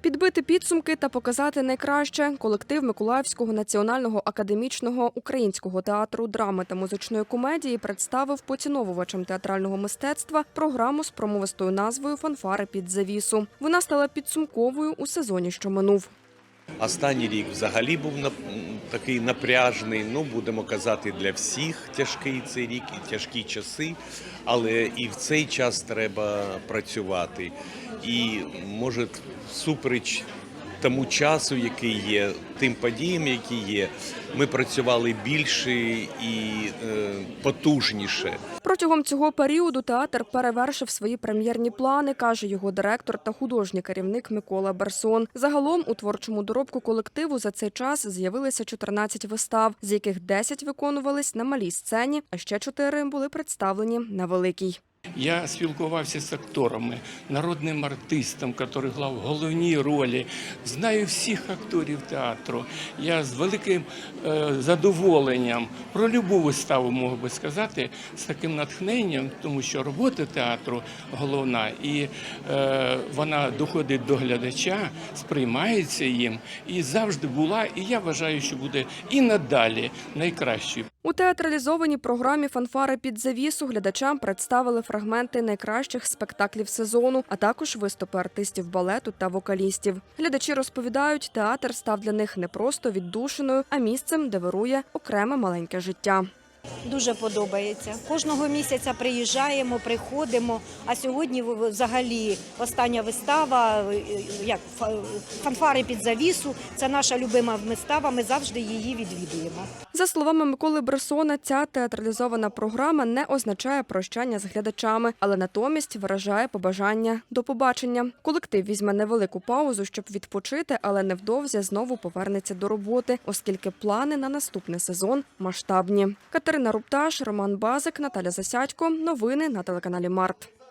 Підбити підсумки та показати найкраще колектив Миколаївського національного академічного українського театру драми та музичної комедії представив поціновувачам театрального мистецтва програму з промовистою назвою Фанфари під завісу. Вона стала підсумковою у сезоні, що минув. Останній рік взагалі був такий напряжний. Ну будемо казати, для всіх тяжкий цей рік і тяжкі часи, але і в цей час треба працювати. І може, супереч тому часу, який є, тим подіям, які є, ми працювали більше і е, потужніше. Протягом цього періоду театр перевершив свої прем'єрні плани, каже його директор та художній керівник Микола Берсон. Загалом у творчому доробку колективу за цей час з'явилися 14 вистав, з яких 10 виконувались на малій сцені, а ще 4 були представлені на великій. Я спілкувався з акторами, народним артистом, який грав головні ролі. Знаю всіх акторів театру. Я з великим е, задоволенням про любу виставу можу би сказати з таким натхненням, тому що робота театру головна, і е, вона доходить до глядача, сприймається їм і завжди була. І я вважаю, що буде і надалі найкращою. У театралізованій програмі Фанфари під завісу глядачам представили фрагменти найкращих спектаклів сезону, а також виступи артистів балету та вокалістів. Глядачі розповідають, театр став для них не просто віддушиною, а місцем, де вирує окреме маленьке життя. Дуже подобається. Кожного місяця приїжджаємо, приходимо. А сьогодні взагалі остання вистава, е, як фа- фанфари під завісу. Це наша любима вистава. Ми завжди її відвідуємо. За словами Миколи Бресона, ця театралізована програма не означає прощання з глядачами, але натомість виражає побажання до побачення. Колектив візьме невелику паузу, щоб відпочити, але невдовзі знову повернеться до роботи, оскільки плани на наступний сезон масштабні. Катерина Рупташ, Роман Базик, Наталя Засядько. Новини на телеканалі Март.